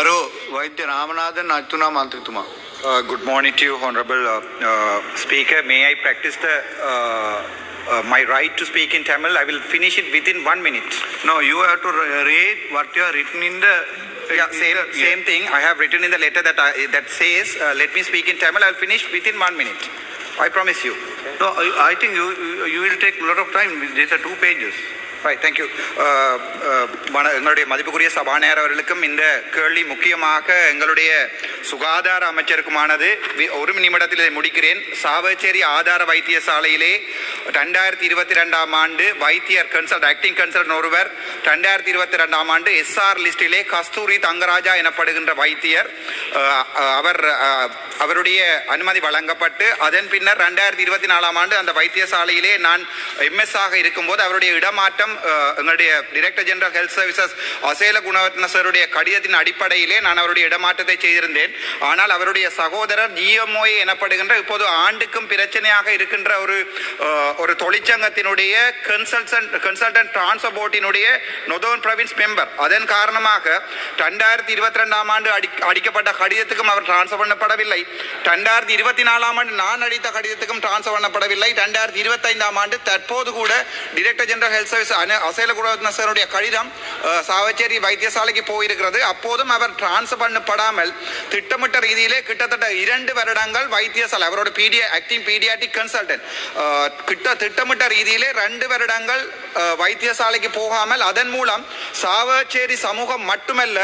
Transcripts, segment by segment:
ಯಾರು ವೈದ್ಯ ರಾಮನಾಥನ್ ಅರ್ಚುನಾ ಮಾಂತ್ರಿತುಮಾ good morning to you, Honorable uh, uh, Speaker. May I practice the, uh, uh, my right to speak in Tamil? I will finish it within one minute. No, you have to read what you have written in the. Yeah, same, the, same yeah. thing. I have written in the letter that I, that says, uh, "Let me speak in Tamil." I'll finish within one minute. I promise you. Okay. No, I, I think you you will take a lot of time. These are two pages. Right thank you uh, uh, எங்களுடைய மதிப்புக்குரிய சபாநாயகர் அவர்களுக்கும் இந்த கேள்வி முக்கியமாக எங்களுடைய சுகாதார அமைச்சருக்குமானது ஒரு நிமிடத்தில் இதை முடிக்கிறேன். சாவச்சேரி ஆதார வைத்தியசாலையிலே ரெண்டாயிரத்தி இருபத்தி ரெண்டாம் ஆண்டு வைத்தியர் கன்சல்ட் ஆக்டிங் கன்சல்ட் ஒருவர். ரெண்டாயிரத்தி இருபத்தி ரெண்டாம் ஆண்டு எஸ்ஆர் லிஸ்டிலே கஸ்தூரி தங்கராஜா எனப்படுகின்ற வைத்தியர். அவர் அவருடைய அனுமதி வழங்கப்பட்டு அதன் பின்னர் ரெண்டாயிரத்தி இருபத்தி நாலாம் ஆண்டு அந்த வைத்தியசாலையிலே நான் எம்எஸ் ஆக இருக்கும்போது அவருடைய இடமாற்றம் எங்களுடைய director general health services Asela Gunawardena சாருடைய கடிதத்தின் அடிப்படையிலே நான் அவருடைய இடமாற்றத்தை செய்திருந்தேன். ஆனால் அவருடைய சகோதரர் ஜிஎம்ஓஏ எனப்படுகின்ற இப்போது ஆண்டுக்கும் பிரச்சனையாக இருக்கின்ற ஒரு ஒரு தொழிற்சங்கத்தினுடைய கன்சல்டன்ட் கன்சல்டன்ட் டிரான்ஸ்பர் போர்ட்டினுடைய நொதோன் பிரவின்ஸ் மெம்பர் அதன் காரணமாக ரெண்டாயிரத்தி இருபத்தி ரெண்டாம் ஆண்டு அடி அடிக்கப்பட்ட கடிதத்துக்கும் அவர் டிரான்ஸ்ஃபர் பண்ணப்படவில்லை. ரெண்டாயிரத்தி இருபத்தி நாலாம் ஆண்டு நான் அடித்த கடிதத்துக்கும் டிரான்ஸ்ஃபர் பண்ணப்படவில்லை. ரெண்டாயிரத்தி இருபத்தைந்தாம் ஆண்டு தற்போது கூட director general health service Asela குடவசனுடைய கடிதம் சாவச்சேரி வைத்தியசாலைக்கு போயிருக்கிறது. அப்போதும் அவர் டிரான்ஸ்ஃபர் பண்ணப்படாமல் திட்டமிட்ட ரீதியிலே கிட்டத்தட்ட இரண்டு வருடங்கள் வைத்தியசாலை அவரோட பீடியா ஆக்டிங் பீடியாட்டிக் கன்சல்டன்ட் கிட்ட திட்டமிட்ட ரீதியிலே ரெண்டு வருடங்கள் வைத்தியசாலைக்கு போகாமல் அதன் மூலம் சாவச்சேரி சமூகம் மட்டுமல்ல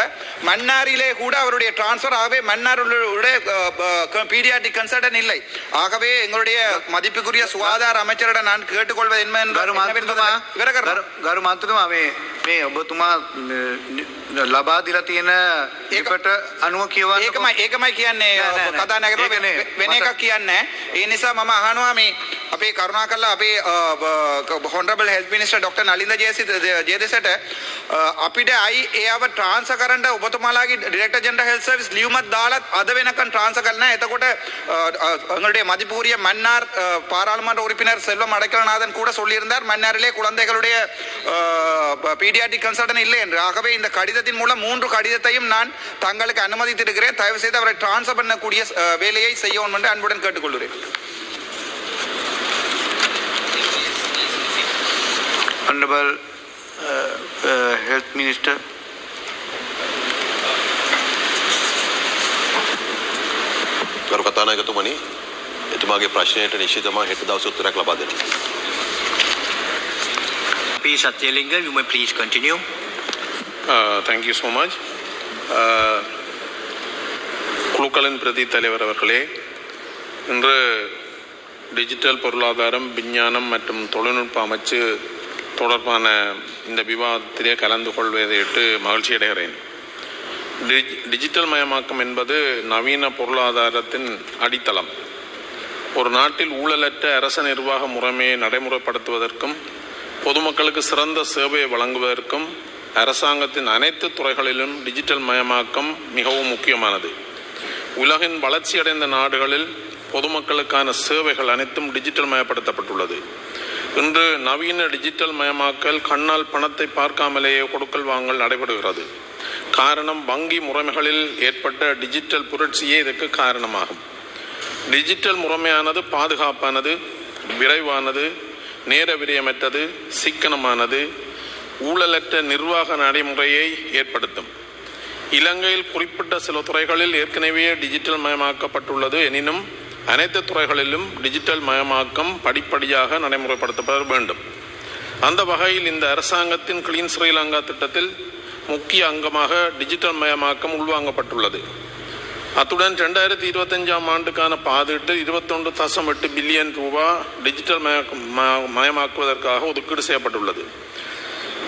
மன்னாரிலே கூட அவருடைய டிரான்ஸ்ஃபர் ஆகவே மன்னாருடைய பீடியாட்டிக் கன்சல்டன்ட் இல்லை. ஆகவே எங்களுடைய மதிப்புக்குரிய சுகாதார அமைச்சரிடம் நான் கேட்டுக்கொள்வது என்ன ගරු මන්ත්‍රතුමා விவரகர் ගරු- ගරු මන්ත්‍රතුමා මේ මේ ඔබතුමා ම, ලබා දීලා තියෙන ඒකට අනුව කියවන්න ඒකමයි ඒකමයි කියන්නේ නෑ, නෑ, නෑ. කතානායකතුමා ඒක නේ. වෙන මට- එකක් කියන්නේ ඒ නිසා මම අහනවා මේ අපේ කරුණා කළා අපේ honourable health minister doctor Nalinda Jayatissa ජයදෙසට අපිට අයි ඒව ට්‍රාන්ස්ෆර් කරන්න ඔබතුමාලාගේ ඩිරෙක්ටර් ජෙනරල් හෙල්ත් සර්විස් ලියුමක් දාලත් අද වෙනකන් ட்ரான்ஸ்ஃபர் කරන්න එතකොට அஹ், அஹ், எங்களுடைய மதிப்புரிய மன்னார் அஹ், பாராளுமன்ற உறுப்பினர் செல்வம் அடைக்கலநாதன் கூட சொல்லியிருந்தார் மன்னாரிலே குழந்தைகளுடைய பீடியாட்டிக் கன்சல்டன் இல்லை என்று ஆகவே இந்த கடிதத்தின் மூலம் மூன்று கடிதத்தையும் நான் தங்களுக்கு அனுமதித்திருக்கிறேன் தயவு செய்து அவரை டிரான்ஸ்ஃபர் பண்ணக்கூடிய அஹ், வேலையை செய்யவும் என்று அன்புடன் கேட்டுக்கொள்கிறேன் Honorable uh, uh, Health Minister. ගරු කතානායකතුමනි එතුමාගේ ප්‍රශ්නයට නිශ්චිතම හෙට දවස උත්තරයක් ලබා දෙන්න. P. Satyalinga, you may please continue. Uh, thank you so much. Uh, குழுக்களின் பிரதி தலைவர் அவர்களே இன்று டிஜிட்டல் பொருளாதாரம் விஞ்ஞானம் மற்றும் தொழில்நுட்ப அமைச்சு தொடர்பான இந்த விவாதத்திலே கலந்து கொள்வதையிட்டு மகிழ்ச்சி அடைகிறேன் டிஜி- டிஜிட்டல் மயமாக்கம் என்பது நவீன பொருளாதாரத்தின் அடித்தளம் ஒரு நாட்டில் ஊழலற்ற அரச நிர்வாக முறைமையை நடைமுறைப்படுத்துவதற்கும் பொதுமக்களுக்கு சிறந்த சேவையை வழங்குவதற்கும் அரசாங்கத்தின் அனைத்து துறைகளிலும் டிஜிட்டல் மயமாக்கம் மிகவும் முக்கியமானது. உலகின் வளர்ச்சியடைந்த நாடுகளில் பொதுமக்களுக்கான சேவைகள் அனைத்தும் டிஜிட்டல் மயப்படுத்தப்பட்டுள்ளது. இன்று நவீன டிஜிட்டல் மயமாக்கல் கண்ணால் பணத்தை பார்க்காமலேயே கொடுக்கல் வாங்கல் நடைபெறுகிறது. காரணம் வங்கி முறைமைகளில் ஏற்பட்ட டிஜிட்டல் புரட்சியே இதற்கு காரணமாகும். டிஜிட்டல் முறைமையானது பாதுகாப்பானது விரைவானது நேர விரயமற்றது சிக்கனமானது ஊழலற்ற நிர்வாக நடைமுறையை ஏற்படுத்தும். இலங்கையில் குறிப்பிட்ட சில துறைகளில் ஏற்கனவே டிஜிட்டல் மயமாக்கப்பட்டுள்ளது எனினும் அனைத்து துறைகளிலும் டிஜிட்டல் மயமாக்கம் படிப்படியாக நடைமுறைப்படுத்தப்பட வேண்டும். அந்த வகையில் இந்த அரசாங்கத்தின் கிளீன் ஸ்ரீலங்கா திட்டத்தில் முக்கிய அங்கமாக டிஜிட்டல் மயமாக்கம் உள்வாங்கப்பட்டுள்ளது. அத்துடன் ரெண்டாயிரத்தி இருபத்தஞ்சாம் ஆண்டுக்கான பாதிட்டு இருபத்தொன்று தசம் எட்டு பில்லியன் ரூபா டிஜிட்டல் மயமாக்குவதற்காக ஒதுக்கீடு செய்யப்பட்டுள்ளது.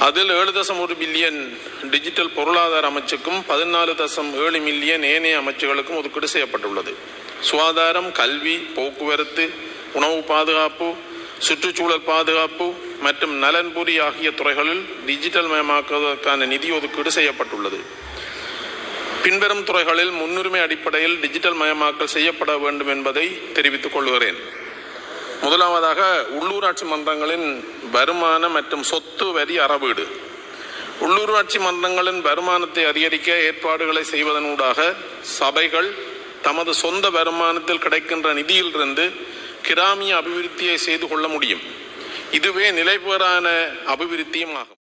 அதில் ஏழு தசம் ஒரு பில்லியன் டிஜிட்டல் பொருளாதார அமைச்சுக்கும் பதினாலு தசம் ஏழு மில்லியன் ஏனைய அமைச்சுகளுக்கும் ஒதுக்கீடு செய்யப்பட்டுள்ளது. சுகாதாரம் கல்வி போக்குவரத்து உணவு பாதுகாப்பு சுற்றுச்சூழல் பாதுகாப்பு மற்றும் நலன்புரி ஆகிய துறைகளில் டிஜிட்டல் மயமாக்குவதற்கான நிதி ஒதுக்கீடு செய்யப்பட்டுள்ளது. பின்வரும் துறைகளில் முன்னுரிமை அடிப்படையில் டிஜிட்டல் மயமாக்கல் செய்யப்பட வேண்டும் என்பதை தெரிவித்துக் கொள்கிறேன். முதலாவதாக உள்ளூராட்சி மன்றங்களின் வருமான மற்றும் சொத்து வரி அறவீடு. உள்ளூராட்சி மன்றங்களின் வருமானத்தை அதிகரிக்க ஏற்பாடுகளை செய்வதனூடாக சபைகள் தமது சொந்த வருமானத்தில் கிடைக்கின்ற நிதியிலிருந்து கிராமிய அபிவிருத்தியை செய்து கொள்ள முடியும். இதுவே நிலைபெறான அபிவிருத்தியும் ஆகும்.